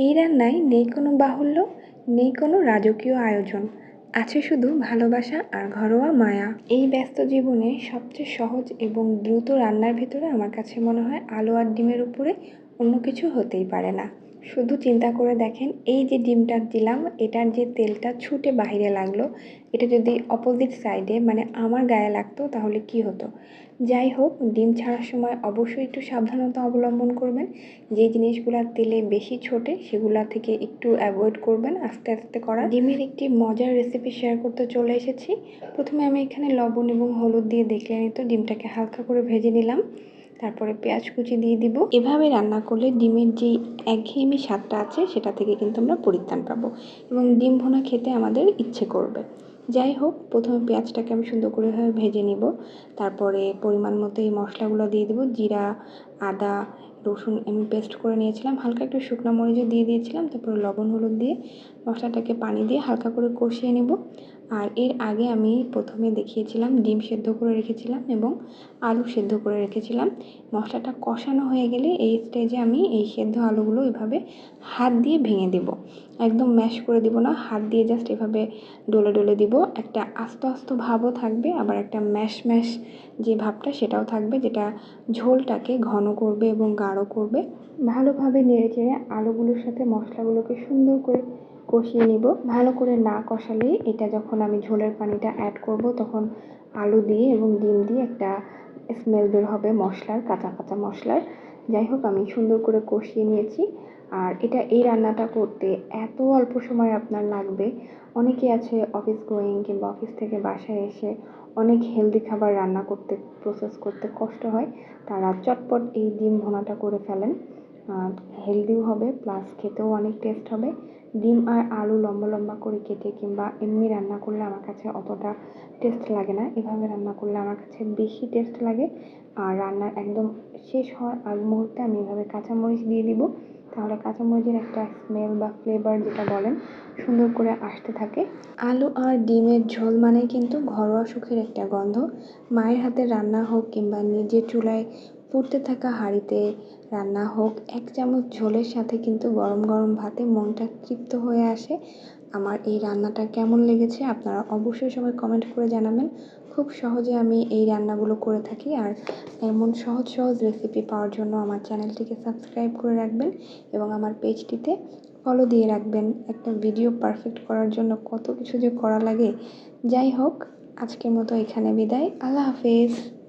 এই রান্নায় নেই কোনো বাহুল্য, নেই কোনো রাজকীয় আয়োজন। আছে শুধু ভালোবাসা আর ঘরোয়া মায়া। এই ব্যস্ত জীবনে সবচেয়ে সহজ এবং দ্রুত রান্নার ভিতরে আমার কাছে মনে হয় আলু আর ডিমের উপরে অন্য কিছু হতেই পারে না। শুধু চিন্তা করে দেখেন, এই যে ডিমটা দিলাম, এটার যে তেলটা ছুটে বাইরে লাগল, এটা যদি অপোজিট সাইডে মানে আমার গায়ে লাগতো, তাহলে কি হতো? যাই হোক, ডিম ছাড়ার সময় অবশ্যই একটু সাবধানতা অবলম্বন করবেন। যে জিনিসগুলো তেলে বেশি ছোটে, সেগুলা থেকে একটু অ্যাভয়েড করবেন, আস্তে আস্তে করা ডিমের একটি মজার রেসিপি শেয়ার করতে চলে এসেছি। প্রথমে আমি এখানে লবণ এবং হলুদ দিয়ে দেখলে নিত, ডিমটাকে হালকা করে ভেজে নিলাম। তারপরে পেঁয়াজ কুচি দিয়ে দিব। এভাবে রান্না করলে ডিমের যে একঘেয়েমি স্বাদটা আছে, সেটা থেকে কিন্তু আমরা পরিত্রাণ পাবো এবং ডিম ভোনা খেতে আমাদের ইচ্ছে করবে। যাই হোক, প্রথমে পেঁয়াজটাকে আমি সুন্দর করে ভেজে নিব। তারপরে পরিমাণ মতো এই মশলাগুলো দিয়ে দেবো, জিরা আদা, রসুন আমি পেস্ট করে নিয়েছিলাম। হালকা একটু শুকনো মরিচও দিয়ে দিয়েছিলাম। তারপরে লবণ হলুদ দিয়ে মশলাটাকে পানি দিয়ে হালকা করে কষিয়ে নেব। আর এর আগে আমি প্রথমে দেখিয়েছিলাম, ডিম সেদ্ধ করে রেখেছিলাম এবং আলু সেদ্ধ করে রেখেছিলাম। মশলাটা কষানো হয়ে গেলে এই স্টেজে আমি এই সেদ্ধ আলুগুলো এভাবে হাত দিয়ে ভেঙে দেব। একদম ম্যাশ করে দিব না, হাত দিয়ে জাস্ট এভাবে ডলে ডলে দিব। একটা আস্ত আস্ত ভাবও থাকবে, আবার একটা ম্যাশ ম্যাশ যে ভাবটা সেটাও থাকবে, যেটা ঝোলটাকে ঘন করবে এবং গাঢ় করবে। ভালোভাবে নেড়ে চেড়ে আলুগুলোর সাথে মশলাগুলোকে সুন্দর করে কষিয়ে নিব। ভালো করে না কষালেই এটা যখন আমি ঝোলের পানিটা অ্যাড করব, তখন আলু দিয়ে এবং ডিম দিয়ে একটা স্মেল বের হবে মশলার, কাঁচা কাঁচা মশলার। যাই হোক, আমি সুন্দর করে কষিয়ে নিয়েছি। আর এটা এই রান্নাটা করতে এত অল্প সময় আপনার লাগবে। অনেকে আছে অফিস গোয়িং কিংবা অফিস থেকে বাসায় এসে অনেক হেলদি খাবার রান্না করতে প্রসেস করতে কষ্ট হয়। তারা চটপট এই ডিম ভোনাটা করে ফেলেন। হেলদিও হবে প্লাস খেতেও অনেক টেস্ট হবে। ডিম আর আলু লম্বা লম্বা করে কেটে কিংবা এমনি রান্না করলে আমার কাছে অতটা টেস্ট লাগে না। এভাবে রান্না করলে আমার কাছে বেশি টেস্ট লাগে। আর রান্নার একদম শেষ হওয়ার আগ মুহূর্তে আমি এভাবে কাঁচামরিচ দিয়ে দিব। তাহলে কাঁচামরিচের একটা স্মেল বা ফ্লেভার যেটা বলেন, সুন্দর করে আসতে থাকে। আলু আর ডিমের ঝোল মানেই কিন্তু ঘরোয়া সুখের একটা গন্ধ। মায়ের হাতে রান্না হোক কিংবা নিজের চুলায় ফুটতে থাকা হাঁড়িতে রান্না হোক, এক চামচ ঝোলের সাথে কিন্তু গরম গরম ভাতে মনটা তৃপ্ত হয়ে আসে। আমার এই রান্নাটা কেমন লেগেছে আপনারা অবশ্যই সবাই কমেন্ট করে জানাবেন। খুব সহজে আমি এই রান্নাগুলো করে থাকি আর এমন সহজ সহজ রেসিপি পাওয়ার জন্য আমার চ্যানেলটিকে সাবস্ক্রাইব করে রাখবেন এবং আমার পেজটিতে ফলো দিয়ে রাখবেন। একটা ভিডিও পারফেক্ট করার জন্য কত কিছু যে করা লাগে। যাই হোক, আজকের মতো এখানে বিদায়। আল্লাহ হাফেজ।